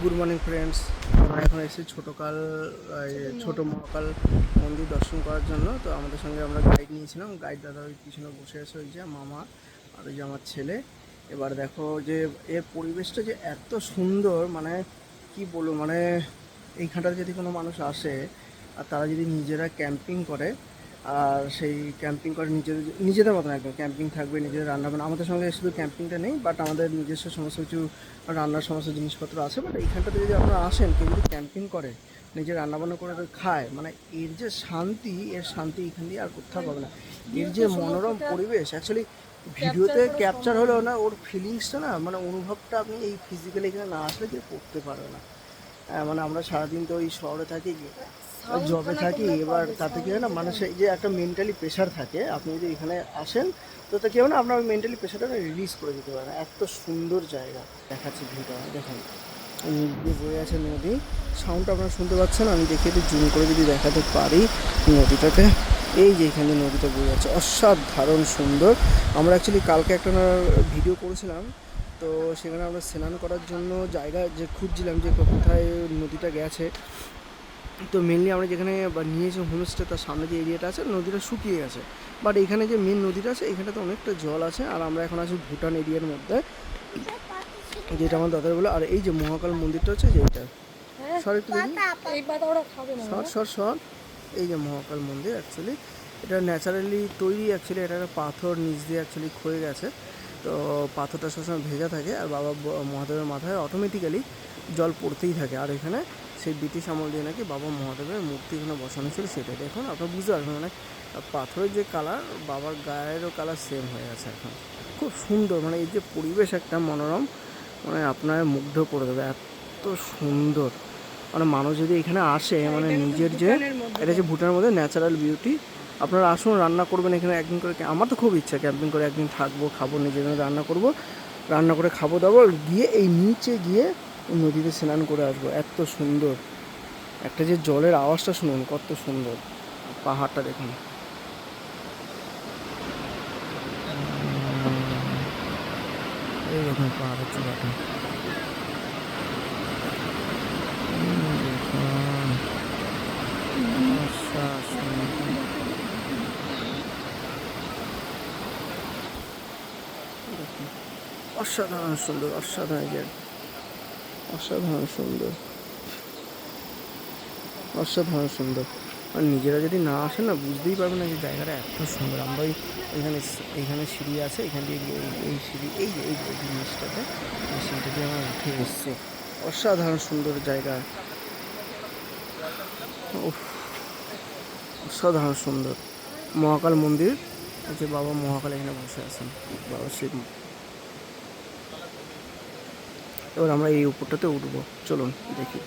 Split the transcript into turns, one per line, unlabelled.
Good morning friends. আমরা এখন এসেছি ছোটোকাল ছোট মহাকাল মন্দির দর্শন করার জন্য। তো আমাদের সঙ্গে আমরা গাইড নিয়েছিলাম। গাইড দাদা ওই পিছনে বসে আছে, ওই যে মামা আর ওই যে আমার ছেলে। এবার দেখো যে এর পরিবেশটা যে এত সুন্দর মানে কি বলব মানে এইখানটাতে যদি কোনো মানুষ আসে আর তারা যদি নিজেরা ক্যাম্পিং করে আর সেই ক্যাম্পিং করে নিজেদের নিজেদের মতন একদম। ক্যাম্পিং থাকবে নিজেদের রান্না বান্না। আমাদের সঙ্গে শুধু ক্যাম্পিংটা নেই বাট আমাদের নিজস্ব সমস্ত কিছু রান্নার সমস্ত জিনিসপত্র আছে। বাট এইখানটাতে যদি আপনারা আসেন কেউ যদি ক্যাম্পিং করে নিজে রান্নাবান্না করে খায় মানে এর যে শান্তি এর শান্তি এখান দিয়ে আর কোথাও পাবে না। এর যে মনোরম পরিবেশ অ্যাকচুয়ালি ভিডিওতে ক্যাপচার হলেও না ওর ফিলিংসটা না মানে অনুভবটা আপনি এই ফিজিক্যালি এখানে না আসলে কেউ করতে পারবে না। হ্যাঁ, মানে আমরা সারাদিন তো ওই শহরে থাকি জবে থাকি এবার তাতে কি হয় না মানুষের এই যে একটা মেন্টালি প্রেশার থাকে আপনি যদি এখানে আসেন তো তা কি হয় না আপনার ওই মেন্টালি প্রেশারটা রিলিজ করে দিতে পারেন এত সুন্দর জায়গা। দেখাচ্ছি ভিডিওটা দেখুন। দিয়ে বয়ে আছে নদী সাউন্ডটা আপনারা শুনতে পাচ্ছেন আমি দেখে একটু জুম করে যদি দেখাতে পারি নদীটাকে। এই যে এখানে নদীটা বয়ে আছে অসাধারণ সুন্দর। আমরা অ্যাকচুয়ালি কালকে একটা ভিডিও করেছিলাম তো সেখানে আমরা স্নান করার জন্য জায়গা যে খুঁজছিলাম যে কোথায় নদীটা গেছে তো মেনলি আমরা যেখানে নিয়েছি হোমস্টে তার সামনে যে এরিয়াটা আছে, নদীটা শুকিয়ে গেছে। বাট এখানে যে মেন নদীটা আছে এখানটাতে অনেকটা জল আছে, আর আমরা এখন আছি ভুটান এরিয়ার মধ্যে, যেটা আমার দাদার বলে, আর এই যে মহাকাল মন্দিরটা হচ্ছে যেটা সর একটু সর সর সর এই যে মহাকাল মন্দির অ্যাকচুয়ালি এটা ন্যাচারালি তৈরি অ্যাকচুয়ালি এটা একটা পাথর নিচ দিয়ে অ্যাকচুয়ালি ক্ষয়ে গেছে। তো পাথরটা সবসময় ভেজা থাকে, আর বাবা মহাদেবের মাথায় অটোমেটিক্যালি জল পড়তেই থাকে। আর এখানে সেই ব্রিটিশ আমল দিয়ে নাকি বাবা মহাদেবের মূর্তি এখানে বসানো ছিল সেটা দেখুন আপনারা বুঝতে পারবেন মানে পাথরের যে কালার বাবার গায়েরও কালার সেম হয়ে গেছে এখন। খুব সুন্দর মানে এই যে পরিবেশ একটা মনোরম মানে আপনার মুগ্ধ করে দেবে এত সুন্দর। মানে মানুষ যদি এখানে আসে মানে নিজের যে এটা যে ভুটানের মধ্যে ন্যাচারাল বিউটি আপনারা আসুন রান্না করবেন এখানে একদিন করে আমার তো খুব ইচ্ছা ক্যাম্পিং করে একদিন থাকব খাব নিজের জন্য রান্না করব। রান্না করে খাব দাবো গিয়ে এই নিচে গিয়ে নদীতে স্নান করে আসব। এত সুন্দর। একটা যে জলের আওয়াজটা শুনুন কত সুন্দর। পাহাড়টা দেখুন। এই দেখুন পাহাড়ের চূড়াটা। অসাধারণ। সুন্দর অসাধারণ অসাধারণ সুন্দর। অসাধারণ সুন্দর। আর নিজেরা যদি না আসে না, বুঝতেই পারবে না যে জায়গাটা এত সুন্দর। আমরা এখানে এখানে সিঁড়ি আছে, এখান দিয়ে এই সিঁড়ি, এই এই জিনিসটাতে সিঁড়িটা দিয়ে আমরা উঠে এসছি। অসাধারণ সুন্দর জায়গা। অসাধারণ সুন্দর। মহাকাল মন্দির যে বাবা মহাকাল এখানে বসে আছেন, বাবা শিব এবার আমরা এই উপরটাতে উঠবো। চলুন দেখি।